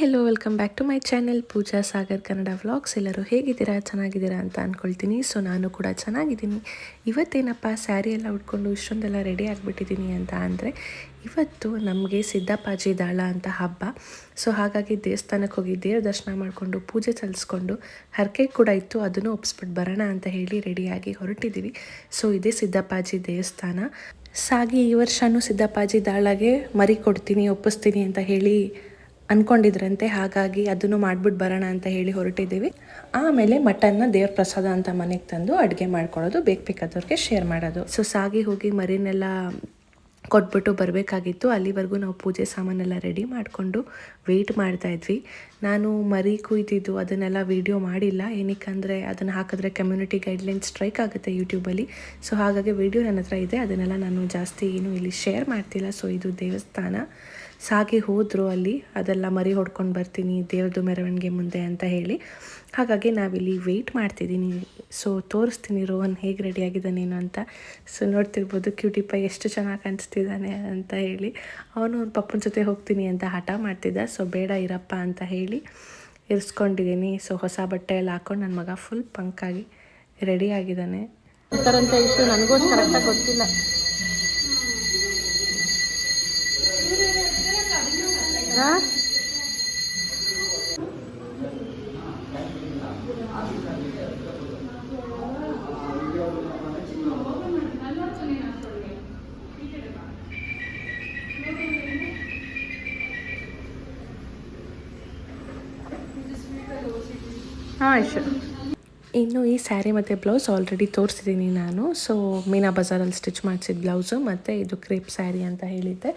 Hello welcome back to my channel Pooja Sagar Kannada vlogs ಎಲ್ಲರೂ ಹೇಗಿದ್ದೀರಾ? ಚೆನ್ನಾಗಿದ್ದೀರಾ ಅಂತ ಅಂದ್ಕೊಳ್ತೀನಿ ಸೊ ನಾನು ಕೂಡ ಚೆನ್ನಾಗಿದ್ದೀನಿ. ಇವತ್ತೇನಪ್ಪ? ಸ್ಯಾರಿ ಎಲ್ಲ ಉಟ್ಕೊಂಡು ಇಷ್ಟೊಂದೆಲ್ಲ ರೆಡಿ ಆಗಿಬಿಟ್ಟಿದ್ದೀನಿ ಅಂತ ಅಂದರೆ, ಇವತ್ತು ನಮಗೆ ಸಿದ್ದಪ್ಪಾಜಿ ದಾಳ ಅಂತ ಹಬ್ಬ. ಸೊ ಹಾಗಾಗಿ ದೇವಸ್ಥಾನಕ್ಕೆ ಹೋಗಿ ದೇವ್ರ ದರ್ಶನ ಮಾಡಿಕೊಂಡು ಪೂಜೆ ಸಲ್ಲಿಸ್ಕೊಂಡು ಹರಕೆ ಕೂಡ ಇತ್ತು. ಅದನ್ನು ಒಪ್ಸ್ಬಿಟ್ಟು ಬರೋಣ ಅಂತ ಹೇಳಿ ರೆಡಿಯಾಗಿ ಹೊರಟಿದ್ದೀವಿ. ಸೊ ಇದೇ ಸಿದ್ದಪ್ಪಾಜಿ ದೇವಸ್ಥಾನ. ಸಾಗಿ ಈ ವರ್ಷನೂ ಸಿದ್ದಪ್ಪಾಜಿ ದಾಳಗೆ ಮರಿ ಕೊಡ್ತೀನಿ, ಒಪ್ಪಿಸ್ತೀನಿ ಅಂತ ಹೇಳಿ ಅನ್ಕೊಂಡಿದ್ರಂತೆ, ಹಾಗಾಗಿ ಅದನ್ನು ಮಾಡ್ಬಿಟ್ಟು ಬರೋಣ ಅಂತ ಹೇಳಿ ಹೊರಟಿದ್ದೀವಿ. ಆಮೇಲೆ ಮಟನ್ನ ದೇವ್ರ ಪ್ರಸಾದ ಅಂತ ಮನೆಗೆ ತಂದು ಅಡುಗೆ ಮಾಡ್ಕೊಳ್ಳೋದು, ಬೇಕು ಬೇಕಾದವ್ರಿಗೆ ಶೇರ್ ಮಾಡೋದು. ಸೊ ಸಾಗಿ ಹೋಗಿ ಮರಿನೆಲ್ಲ ಕೊಟ್ಬಿಟ್ಟು ಬರಬೇಕಾಗಿತ್ತು. ಅಲ್ಲಿವರೆಗೂ ನಾವು ಪೂಜೆ ಸಾಮಾನೆಲ್ಲ ರೆಡಿ ಮಾಡಿಕೊಂಡು ವೆಯ್ಟ್ ಮಾಡ್ತಾ ಇದ್ವಿ. ನಾನು ಮರಿ ಕುಯ್ದಿದ್ದು, ಅದನ್ನೆಲ್ಲ ವಿಡಿಯೋ ಮಾಡಿಲ್ಲ. ಏನಕ್ಕಂದರೆ, ಅದನ್ನು ಹಾಕಿದ್ರೆ ಕಮ್ಯುನಿಟಿ ಗೈಡ್ಲೈನ್ಸ್ ಸ್ಟ್ರೈಕ್ ಆಗುತ್ತೆ ಯೂಟ್ಯೂಬಲ್ಲಿ ಸೊ ಹಾಗಾಗಿ ವಿಡಿಯೋ ನನ್ನ ಹತ್ರ ಇದೆ. ಅದನ್ನೆಲ್ಲ ನಾನು ಜಾಸ್ತಿ ಏನು ಇಲ್ಲಿ ಶೇರ್ ಮಾಡ್ತಿಲ್ಲ. ಸೊ ಇದು ದೇವಸ್ಥಾನ. ಸಾಗಿ ಹೋದರು ಅಲ್ಲಿ, ಅದೆಲ್ಲ ಮರಿ ಹೊಡ್ಕೊಂಡು ಬರ್ತೀನಿ ದೇವ್ರದ್ದು ಮೆರವಣಿಗೆ ಮುಂದೆ ಅಂತ ಹೇಳಿ. ಹಾಗಾಗಿ ನಾವಿಲ್ಲಿ ವೆಯ್ಟ್ ಮಾಡ್ತಿದ್ದೀನಿ ಸೊ ತೋರಿಸ್ತೀನಿ ರೋಹನ್ ಹೇಗೆ ರೆಡಿಯಾಗಿದ್ದಾನೇನು ಅಂತ. ಸೊ ನೋಡ್ತಿರ್ಬೋದು ಕ್ಯೂಟಿ ಪೈ ಎಷ್ಟು ಚೆನ್ನಾಗಿ ಕಾಣಿಸ್ತಿದ್ದಾನೆ ಅಂತ ಹೇಳಿ. ಅವನು ಅವ್ನ ಪಪ್ಪನ ಜೊತೆ ಹೋಗ್ತೀನಿ ಅಂತ ಹಠ ಮಾಡ್ತಿದ್ದ. ಸೊ ಬೇಡ ಇರಪ್ಪ ಅಂತ ಹೇಳಿ ಇರಿಸ್ಕೊಂಡಿದ್ದೀನಿ ಸೊ ಹೊಸ ಬಟ್ಟೆ ಎಲ್ಲ ಹಾಕೊಂಡು ನನ್ನ ಮಗ ಫುಲ್ ಪಂಕಾಗಿ ರೆಡಿ ಆಗಿದ್ದಾನೆ. ಇಷ್ಟು ಗೊತ್ತಿಲ್ಲ. ആ ശരി ಇನ್ನು ಈ ಸ್ಯಾರಿ ಮತ್ತು ಬ್ಲೌಸ್ ಆಲ್ರೆಡಿ ತೋರಿಸಿದ್ದೀನಿ ನಾನು. ಸೊ ಮೀನಾ ಬಜಾರಲ್ಲಿ ಸ್ಟಿಚ್ ಮಾಡಿಸಿದ ಬ್ಲೌಸು ಮತ್ತು ಇದು ಕ್ರೇಪ್ ಸ್ಯಾರಿ ಅಂತ ಹೇಳಿದ್ದೆ.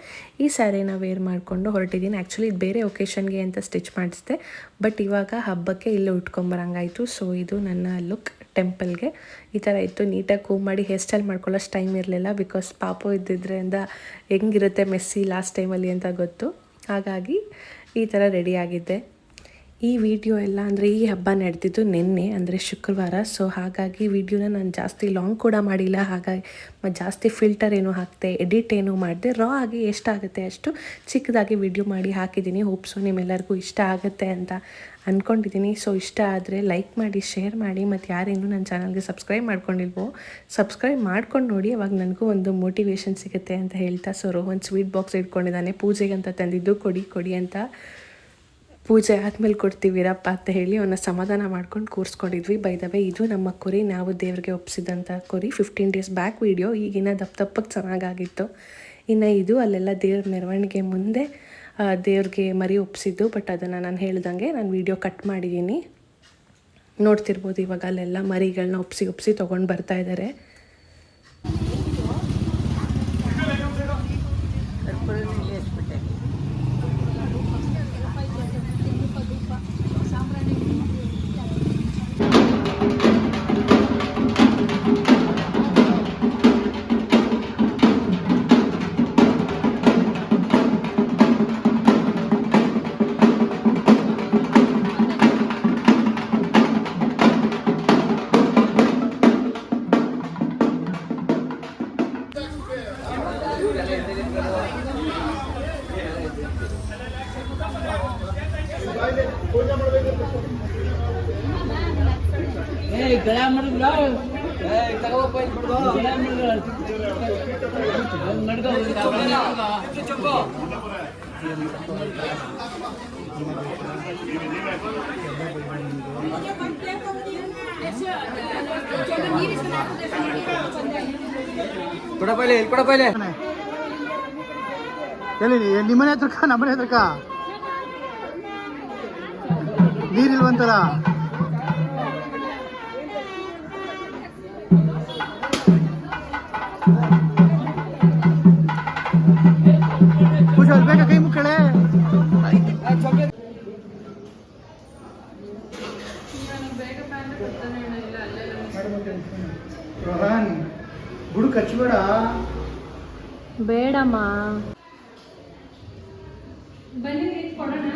ಈ ಸ್ಯಾರಿನ ವೇರ್ ಮಾಡಿಕೊಂಡು ಹೊರಟಿದ್ದೀನಿ ಆ್ಯಕ್ಚುಲಿ ಇದು ಬೇರೆ ಒಕೇಶನ್ಗೆ ಅಂತ ಸ್ಟಿಚ್ ಮಾಡಿಸಿದೆ. ಬಟ್ ಇವಾಗ ಹಬ್ಬಕ್ಕೆ ಇಲ್ಲೇ ಉಟ್ಕೊಂಬರಂಗಾಯಿತು ಸೊ ಇದು ನನ್ನ ಲುಕ್ ಟೆಂಪಲ್ಗೆ ಈ ಥರ ಇತ್ತು. ನೀಟಾಗಿ ಕೂ ಮಾಡಿ ಹೇರ್ ಸ್ಟೈಲ್ ಮಾಡ್ಕೊಳ್ಳೋಷ್ಟು ಟೈಮ್ ಇರಲಿಲ್ಲ ಬಿಕಾಸ್ ಪಾಪು ಇದ್ದಿದ್ದರಿಂದ ಹೆಂಗಿರುತ್ತೆ ಮೆಸ್ಸಿ ಲಾಸ್ಟ್ ಟೈಮಲ್ಲಿ ಅಂತ ಗೊತ್ತು. ಹಾಗಾಗಿ ಈ ಥರ ರೆಡಿಯಾಗಿದ್ದೆ ಈ ವಿಡಿಯೋ ಎಲ್ಲ ಅಂದರೆ ಈ ಹಬ್ಬ ನಡೆದಿದ್ದು ನಿನ್ನೆ ಅಂದರೆ ಶುಕ್ರವಾರ. ಸೊ ಹಾಗಾಗಿ ವಿಡಿಯೋನ ನಾನು ಜಾಸ್ತಿ ಲಾಂಗ್ ಕೂಡ ಮಾಡಿಲ್ಲ. ಹಾಗಾಗಿ ಜಾಸ್ತಿ ಫಿಲ್ಟರ್ ಏನು ಹಾಕ್ತೆ ಎಡಿಟ್ ಏನು ಮಾಡಿದೆ ರಾ ಆಗಿ ಎಷ್ಟಾಗುತ್ತೆ ಅಷ್ಟು ಚಿಕ್ಕದಾಗಿ ವಿಡಿಯೋ ಮಾಡಿ ಹಾಕಿದ್ದೀನಿ. ಹೋಪ್ಸು ನಿಮ್ಮೆಲ್ಲರಿಗೂ ಇಷ್ಟ ಆಗುತ್ತೆ ಅಂತ ಅಂದ್ಕೊಂಡಿದ್ದೀನಿ ಸೊ ಇಷ್ಟ ಆದರೆ ಲೈಕ್ ಮಾಡಿ ಶೇರ್ ಮಾಡಿ. ಮತ್ತು ಯಾರೇನು ನನ್ನ ಚಾನಲ್ಗೆ ಸಬ್ಸ್ಕ್ರೈಬ್ ಮಾಡ್ಕೊಂಡಿಲ್ವೋ ಸಬ್ಸ್ಕ್ರೈಬ್ ಮಾಡ್ಕೊಂಡು ನೋಡಿ. ಅವಾಗ ನನಗೂ ಒಂದು ಮೋಟಿವೇಶನ್ ಸಿಗುತ್ತೆ ಅಂತ ಹೇಳ್ತಾ. ಸೊ ರೋಹನ್ ಸ್ವೀಟ್ ಬಾಕ್ಸ್ ಇಟ್ಕೊಂಡಿದ್ದಾನೆ. ಪೂಜೆಗೆ ಅಂತ ತಂದಿದ್ದು, ಕೊಡಿ ಕೊಡಿ ಅಂತ ಪೂಜೆ ಆದಮೇಲೆ ಕೊಡ್ತೀವಿರಪ್ಪ ಅಂತ ಹೇಳಿ ಅವನ್ನ ಸಮಾಧಾನ ಮಾಡ್ಕೊಂಡು ಕೂರಿಸ್ಕೊಂಡಿದ್ವಿ. ಬೈದವೆ ಇದು ನಮ್ಮ ಕುರಿ, ನಾವು ದೇವ್ರಿಗೆ ಒಪ್ಪಿಸಿದಂಥ ಕುರಿ. ಫಿಫ್ಟೀನ್ ಡೇಸ್ ಬ್ಯಾಕ್ ವೀಡಿಯೋ ಈಗಿನ ದಪ್ಪ ದಪ್ಪಕ್ಕೆ ಚೆನ್ನಾಗಾಗಿತ್ತು. ಇನ್ನು ಇದು ಅಲ್ಲೆಲ್ಲ ದೇವ್ರ ಮೆರವಣಿಗೆ ಮುಂದೆ ದೇವ್ರಿಗೆ ಮರಿ ಒಪ್ಪಿಸಿದ್ದು ಬಟ್ ಅದನ್ನು ನಾನು ಹೇಳ್ದಂಗೆ ನಾನು ವೀಡಿಯೋ ಕಟ್ ಮಾಡಿದ್ದೀನಿ ನೋಡ್ತಿರ್ಬೋದು ಇವಾಗ ಅಲ್ಲೆಲ್ಲ ಮರಿಗಳನ್ನ ಒಪ್ಸಿ ಒಪ್ಸಿ ತೊಗೊಂಡು ಬರ್ತಾ ಇದ್ದಾರೆ ಕೊಡ ಪೈಲೆ ಇಲ್ಲಿ ಕೊಡ ಪೈಲೆ ಎಲ್ಲಿ ನಿಮ್ಮನೆ ಹತ್ರಕ್ಕ ನಮ್ಮನೆ ಹತ್ರಕ್ಕ ನೀರಿಲ್ವಂತಲ್ಲ ಬೇಕಾ ಕೈ ಮುಕ್ಕಳೆ. ರೋಹನ್ ಗುಡು ಕಚ್ಬೇಡ. ಬೇಡಮ್ಮ. ಬನ್ನಿ ಕೊಡೋಣ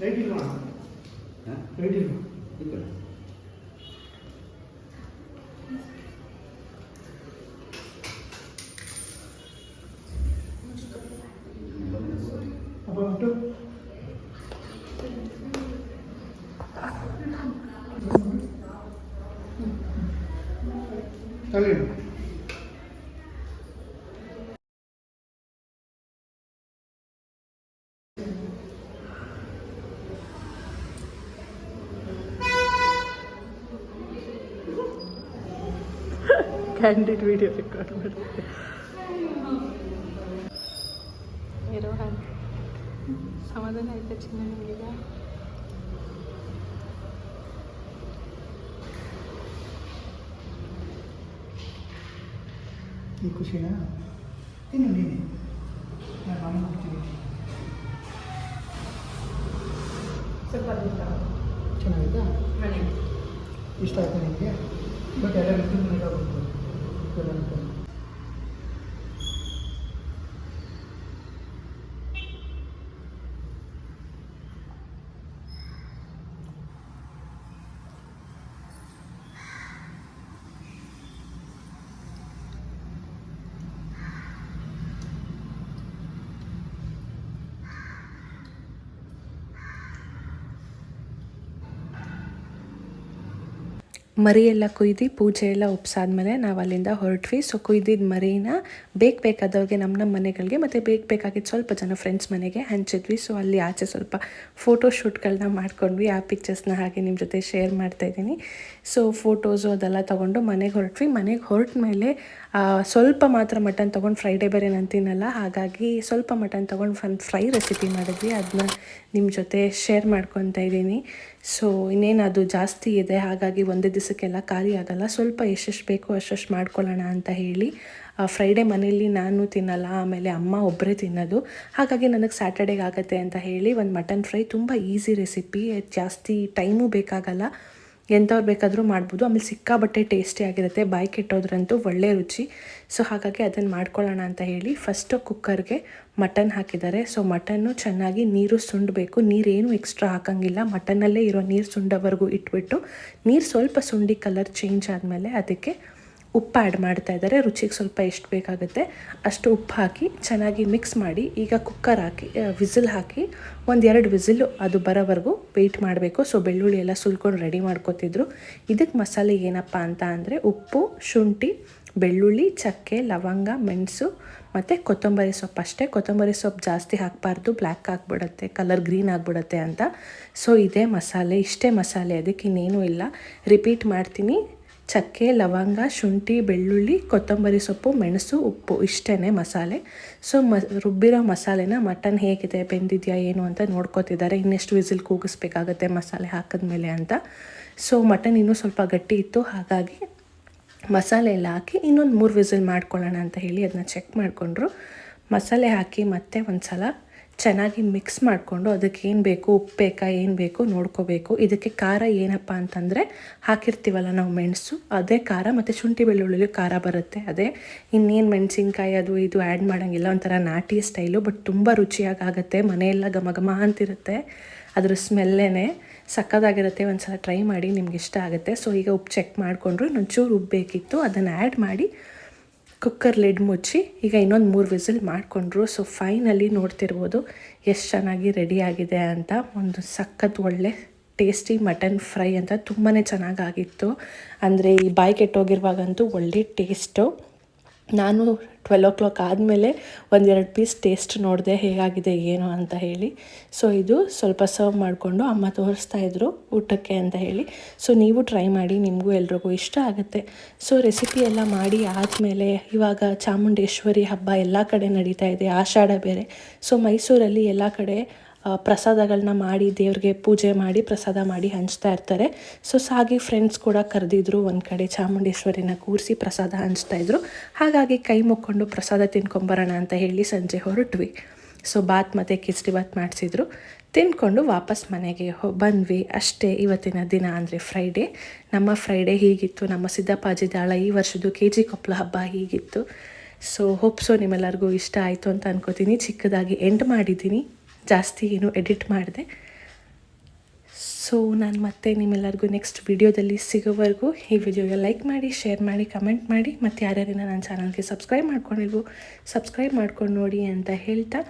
ಲೈಟ್ ಇಲ್ವಾ? ಲೈಟ್ ಇಲ್ವಾ? ತಳ್ಳಿಡು ಕ್ಯಾಂಡಿಡ್ ವಿಡಿಯೋ ರೆಕಾರ್ಡ್ ಮಾಡ್ತಿದ್ದೆ ರೋಹನ್ ಸಮಾಧಾನ ಆಯ್ತಾ ಚಿನ್ನ ಈ ಖುಷಿನಾ ಇನ್ನು ನೀನೆ ನಾನು ಮಾಡಿ ಮಾಡ್ತೀನಿ ಚೆನ್ನಾಗಿತ್ತಾ ಇಷ್ಟ ಆಯ್ತಾ ನಿಮಗೆ ಬಟ್ ಎಲ್ಲ ರೀತಿ ಬೇಕಾಗುತ್ತೆ ಮರಿ ಎಲ್ಲ ಕುಯ್ದು ಪೂಜೆ ಎಲ್ಲ ಒಪ್ಸಾದ್ಮೇಲೆ ನಾವು ಅಲ್ಲಿಂದ ಹೊರಟ್ವಿ. ಸೊ ಕುಯ್ದಿದ್ದ ಮರಿನ ಬೇಕು ಬೇಕಾದವ್ರಿಗೆ ನಮ್ಮ ನಮ್ಮ ಮನೆಗಳಿಗೆ ಮತ್ತು ಬೇಕು ಬೇಕಾಗಿದ್ದು ಸ್ವಲ್ಪ ಜನ ಫ್ರೆಂಡ್ಸ್ ಮನೆಗೆ ಹಂಚಿದ್ವಿ. ಸೊ ಅಲ್ಲಿ ಆಚೆ ಸ್ವಲ್ಪ ಫೋಟೋ ಶೂಟ್ಗಳನ್ನ ಮಾಡ್ಕೊಂಡ್ವಿ. ಆ ಪಿಕ್ಚರ್ಸ್ನ ಹಾಗೆ ನಿಮ್ಮ ಜೊತೆ ಶೇರ್ ಮಾಡ್ತಾ ಇದ್ದೀನಿ. ಸೊ ಫೋಟೋಸು ಅದೆಲ್ಲ ತೊಗೊಂಡು ಮನೆಗೆ ಹೊರಟ್ವಿ. ಮನೆಗೆ ಹೊರಟ ಮೇಲೆ ಸ್ವಲ್ಪ ಮಾತ್ರ ಮಟನ್ ತೊಗೊಂಡು ಫ್ರೈಡೇ ಬೇರೆ ನಾನು ತಿನ್ನಲ್ಲ. ಹಾಗಾಗಿ ಸ್ವಲ್ಪ ಮಟನ್ ತೊಗೊಂಡು ಫನ್ ಫ್ರೈ ರೆಸಿಪಿ ಮಾಡಿದ್ವಿ. ಅದನ್ನ ನಿಮ್ಮ ಜೊತೆ ಶೇರ್ ಮಾಡ್ಕೊತಾ ಇದ್ದೀನಿ. ಸೊ ಇನ್ನೇನು ಅದು ಜಾಸ್ತಿ ಇದೆ. ಹಾಗಾಗಿ ಒಂದೇ ದಿವಸಕ್ಕೆಲ್ಲ ಖಾಲಿ ಆಗಲ್ಲ. ಸ್ವಲ್ಪ ಎಷ್ಟೆಷ್ಟು ಬೇಕೋ ಅಷ್ಟೆಷ್ಟು ಮಾಡ್ಕೊಳ್ಳೋಣ ಅಂತ ಹೇಳಿ ಫ್ರೈಡೇ ಮನೆಯಲ್ಲಿ ನಾನು ತಿನ್ನಲ್ಲ. ಆಮೇಲೆ ಅಮ್ಮ ಒಬ್ಬರೇ ತಿನ್ನೋದು. ಹಾಗಾಗಿ ನನಗೆ ಸ್ಯಾಟರ್ಡೇಗೆ ಆಗುತ್ತೆ ಅಂತ ಹೇಳಿ ಒಂದು ಮಟನ್ ಫ್ರೈ ತುಂಬ ಈಸಿ ರೆಸಿಪಿ ಜಾಸ್ತಿ ಟೈಮು ಬೇಕಾಗಲ್ಲ. ಎಂಥವ್ರು ಬೇಕಾದರೂ ಮಾಡ್ಬೋದು. ಆಮೇಲೆ ಸಿಕ್ಕಾಬಟ್ಟೆ ಟೇಸ್ಟಿ ಆಗಿರುತ್ತೆ. ಬಾಯಿ ಕೆಟ್ಟೋದ್ರಂತೂ ಒಳ್ಳೆ ರುಚಿ. ಸೊ, ಹಾಗಾಗಿ ಅದನ್ನು ಮಾಡ್ಕೊಳ್ಳೋಣ ಅಂತ ಹೇಳಿ ಫಸ್ಟು ಕುಕ್ಕರ್ಗೆ ಮಟನ್ ಹಾಕಿದ್ದಾರೆ. ಸೊ ಮಟನ್ನು ಚೆನ್ನಾಗಿ ನೀರು ಸುಂಡಬೇಕು. ನೀರೇನು ಎಕ್ಸ್ಟ್ರಾ ಹಾಕಂಗಿಲ್ಲ. ಮಟನ್ನಲ್ಲೇ ಇರೋ ನೀರು ಸುಂಡೋವರೆಗೂ ಇಟ್ಬಿಟ್ಟು ನೀರು ಸ್ವಲ್ಪ ಸುಂಡಿ ಕಲರ್ ಚೇಂಜ್ ಆದಮೇಲೆ ಅದಕ್ಕೆ ಉಪ್ಪು ಆ್ಯಡ್ ಮಾಡ್ತಾ ಇದ್ದಾರೆ ರುಚಿಗೆ ಸ್ವಲ್ಪ ಎಷ್ಟು ಬೇಕಾಗುತ್ತೆ ಅಷ್ಟು ಉಪ್ಪು ಹಾಕಿ ಚೆನ್ನಾಗಿ ಮಿಕ್ಸ್ ಮಾಡಿ ಈಗ ಕುಕ್ಕರ್ ಹಾಕಿ ವಿಸಿಲ್ ಹಾಕಿ ಒಂದೆರಡು ವಿಸಿಲು ಅದು ಬರೋವರೆಗೂ ವೆಯ್ಟ್ ಮಾಡಬೇಕು. ಸೊ ಬೆಳ್ಳುಳ್ಳಿ ಎಲ್ಲ ಸುಲ್ಕೊಂಡು ರೆಡಿ ಮಾಡ್ಕೋತಿದ್ರು. ಇದಕ್ಕೆ ಮಸಾಲೆ ಏನಪ್ಪ ಅಂತ ಅಂದರೆ ಉಪ್ಪು, ಶುಂಠಿ, ಬೆಳ್ಳುಳ್ಳಿ, ಚಕ್ಕೆ, ಲವಂಗ, ಮೆಣಸು ಮತ್ತು ಕೊತ್ತಂಬರಿ ಸೊಪ್ಪು. ಅಷ್ಟೇ ಕೊತ್ತಂಬರಿ ಸೊಪ್ಪು ಜಾಸ್ತಿ ಹಾಕಬಾರ್ದು. ಬ್ಲ್ಯಾಕ್ ಆಗಿಬಿಡುತ್ತೆ ಕಲರ್ ಗ್ರೀನ್ ಆಗಿಬಿಡುತ್ತೆ ಅಂತ. ಸೊ ಇದೇ ಮಸಾಲೆ, ಇಷ್ಟೇ ಮಸಾಲೆ. ಅದಕ್ಕೆ ಇನ್ನೇನೂ ಇಲ್ಲ. ರಿಪೀಟ್ ಮಾಡ್ತೀನಿ. ಚಕ್ಕೆ, ಲವಂಗ, ಶುಂಠಿ, ಬೆಳ್ಳುಳ್ಳಿ, ಕೊತ್ತಂಬರಿ ಸೊಪ್ಪು, ಮೆಣಸು, ಉಪ್ಪು ಇಷ್ಟೇ ಮಸಾಲೆ. ಸೊ ಮ, ರುಬ್ಬಿರೋ ಮಸಾಲೆನ ಮಟನ್ ಹೇಗಿದೆ, ಬೆಂದಿದೆಯಾ, ಏನು ಅಂತ ನೋಡ್ಕೋತಿದ್ದಾರೆ. ಇನ್ನೆಷ್ಟು ವಿಸಿಲ್ ಕೂಗಿಸ್ಬೇಕಾಗತ್ತೆ ಮಸಾಲೆ ಹಾಕಿದ್ಮೇಲೆ ಅಂತ. ಸೊ ಮಟನ್ ಇನ್ನೂ ಸ್ವಲ್ಪ ಗಟ್ಟಿ ಇತ್ತು. ಹಾಗಾಗಿ ಮಸಾಲೆ ಎಲ್ಲ ಹಾಕಿ ಇನ್ನೊಂದು ಮೂರು ವಿಸಿಲ್ ಮಾಡ್ಕೊಳ್ಳೋಣ ಅಂತ ಹೇಳಿ ಅದನ್ನ ಚೆಕ್ ಮಾಡಿಕೊಂಡ್ರು. ಮಸಾಲೆ ಹಾಕಿ ಮತ್ತೆ ಒಂದು ಸಲ ಚೆನ್ನಾಗಿ ಮಿಕ್ಸ್ ಮಾಡಿಕೊಂಡು ಅದಕ್ಕೆ ಏನು ಬೇಕು, ಉಪ್ಪು ಬೇಕಾ, ಏನು ಬೇಕು ನೋಡ್ಕೋಬೇಕು. ಇದಕ್ಕೆ ಖಾರ ಏನಪ್ಪ ಅಂತಂದರೆ ಹಾಕಿರ್ತೀವಲ್ಲ ನಾವು ಮೆಣಸು, ಅದೇ ಖಾರ ಮತ್ತು ಶುಂಠಿ ಬೆಳ್ಳುಳ್ಳಿ ಖಾರ ಬರುತ್ತೆ. ಅದೇ ಇನ್ನೇನು ಮೆಣಸಿನ್ಕಾಯಿ ಅದು ಇದು ಆ್ಯಡ್ ಮಾಡೋಂಗಿಲ್ಲ, ಒಂಥರ ನಾಟಿ ಸ್ಟೈಲು ಬಟ್ ತುಂಬ ರುಚಿಯಾಗಿ ಆಗುತ್ತೆ. ಮನೆಯೆಲ್ಲ ಘಮ ಘಮ ಅಂತಿರುತ್ತೆ. ಅದ್ರ ಸ್ಮೆಲ್ಲೇ ಸಕ್ಕದಾಗಿರುತ್ತೆ. ಒಂದು ಸಲ ಟ್ರೈ ಮಾಡಿ ನಿಮ್ಗೆ ಇಷ್ಟ ಆಗುತ್ತೆ. ಸೊ ಈಗ ಉಪ್ಪು ಚೆಕ್ ಮಾಡಿಕೊಂಡ್ರು ಇನ್ನೊಂಚೂರು ಉಪ್ಪು ಬೇಕಿತ್ತು. ಅದನ್ನು ಆ್ಯಡ್ ಮಾಡಿ ಕುಕ್ಕರ್ ಲಿಡ್ ಮುಚ್ಚಿ ಈಗ ಇನ್ನೊಂದು ಮೂರು ವಿಸಿಲ್ ಮಾಡಿಕೊಂಡ್ರು. ಸೊ ಫೈನಲಿ ನೋಡ್ತಿರ್ಬೋದು ಎಷ್ಟು ಚೆನ್ನಾಗಿ ರೆಡಿ ಆಗಿದೆ ಅಂತ. ಒಂದು ಸಖತ್ ಒಳ್ಳೆ ಟೇಸ್ಟಿ ಮಟನ್ ಫ್ರೈ ಅಂತ ತುಂಬಾ ಚೆನ್ನಾಗಾಗಿತ್ತು ಅಂದರೆ ಈ ಬಾಯಿ ಕೆಟ್ಟೋಗಿರುವಾಗಂತೂ ಒಳ್ಳೆ ಟೇಸ್ಟು ನಾನು ಟ್ವೆಲ್ ಓ ಕ್ಲಾಕ್ ಆದಮೇಲೆ ಒಂದೆರಡು ಪೀಸ್ ಟೇಸ್ಟ್ ನೋಡಿದೆ ಹೇಗಾಗಿದೆ, ಏನು ಅಂತ ಹೇಳಿ. ಸೊ ಇದು ಸ್ವಲ್ಪ ಸರ್ವ್ ಮಾಡಿಕೊಂಡು ಅಮ್ಮ ತೋರಿಸ್ತಾ ಇದ್ರು ಊಟಕ್ಕೆ ಅಂತ ಹೇಳಿ. ಸೊ ನೀವು ಟ್ರೈ ಮಾಡಿ, ನಿಮಗೂ ಎಲ್ರಿಗೂ ಇಷ್ಟ ಆಗುತ್ತೆ. ಸೊ ರೆಸಿಪಿ ಎಲ್ಲ ಮಾಡಿ ಆದಮೇಲೆ ಇವಾಗ ಚಾಮುಂಡೇಶ್ವರಿ ಹಬ್ಬ ಎಲ್ಲ ಕಡೆ ನಡೀತಾ ಇದೆ, ಆಷಾಢ ಬೇರೆ. ಸೊ ಮೈಸೂರಲ್ಲಿ ಎಲ್ಲ ಕಡೆ ಪ್ರಸಾದಗಳನ್ನ ಮಾಡಿ ದೇವ್ರಿಗೆ ಪೂಜೆ ಮಾಡಿ ಪ್ರಸಾದ ಮಾಡಿ ಹಂಚ್ತಾ ಇರ್ತಾರೆ. ಸೊ ಸಾಗಿ ಫ್ರೆಂಡ್ಸ್ ಕೂಡ ಕರೆದಿದ್ರು ಒಂದು ಕಡೆ, ಚಾಮುಂಡೇಶ್ವರಿನ ಕೂರಿಸಿ ಪ್ರಸಾದ ಹಂಚ್ತಾ ಇದ್ರು. ಹಾಗಾಗಿ ಕೈ ಮುಕ್ಕೊಂಡು ಪ್ರಸಾದ ತಿನ್ಕೊಂಬರೋಣ ಅಂತ ಹೇಳಿ ಸಂಜೆ ಹೊರಟ್ವಿ. ಸೊ ಬಾತ್ ಮತ್ತು ಕಿಚಡಿ ಬಾತ್ ಮಾಡಿಸಿದ್ರು. ತಿನ್ಕೊಂಡು ವಾಪಸ್ ಮನೆಗೆ ಹೊ, ಬಂದ್ವಿ. ಅಷ್ಟೇ ಇವತ್ತಿನ ದಿನ ಅಂದರೆ ಫ್ರೈಡೇ ನಮ್ಮ ಫ್ರೈಡೇ ಹೀಗಿತ್ತು. ನಮ್ಮ ಸಿದ್ದಪ್ಪಾಜಿ ದಾಳ ಈ ವರ್ಷದ್ದು ಕೆ ಜಿ ಕೊಪ್ಪಳ ಹಬ್ಬ ಹೀಗಿತ್ತು. ಸೊ ಹೋಪ್ಸೋ ನಿಮ್ಮೆಲ್ಲರಿಗೂ ಇಷ್ಟ ಆಯಿತು ಅಂತ ಅನ್ಕೋತೀನಿ. ಚಿಕ್ಕದಾಗಿ ಎಂಡ್ ಮಾಡಿದ್ದೀನಿ. ಜಾಸ್ತಿ ಏನು ಎಡಿಟ್ ಮಾಡಿದೆ. ಸೊ ನಾನು ಮತ್ತೆ ನಿಮ್ಮೆಲ್ಲರಿಗೂ ನೆಕ್ಸ್ಟ್ ವಿಡಿಯೋದಲ್ಲಿ ಸಿಗೋವರೆಗೂ ಈ ವಿಡಿಯೋಗೆ ಲೈಕ್ ಮಾಡಿ ಶೇರ್ ಮಾಡಿ ಕಮೆಂಟ್ ಮಾಡಿ. ಮತ್ತು ಯಾರ್ಯಾರಿನ ನನ್ನ ಚಾನಲ್ಗೆ ಸಬ್ಸ್ಕ್ರೈಬ್ ಮಾಡ್ಕೊಂಡಿಲ್ವೋ ಸಬ್ಸ್ಕ್ರೈಬ್ ಮಾಡ್ಕೊಂಡು ನೋಡಿ ಅಂತ ಹೇಳ್ತಾ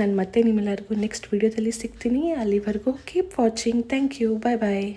ನಾನು ಮತ್ತೆ ನಿಮ್ಮೆಲ್ಲರಿಗೂ ನೆಕ್ಸ್ಟ್ ವಿಡಿಯೋದಲ್ಲಿ ಸಿಗ್ತೀನಿ. ಅಲ್ಲಿವರೆಗೂ keep watching thank you bye bye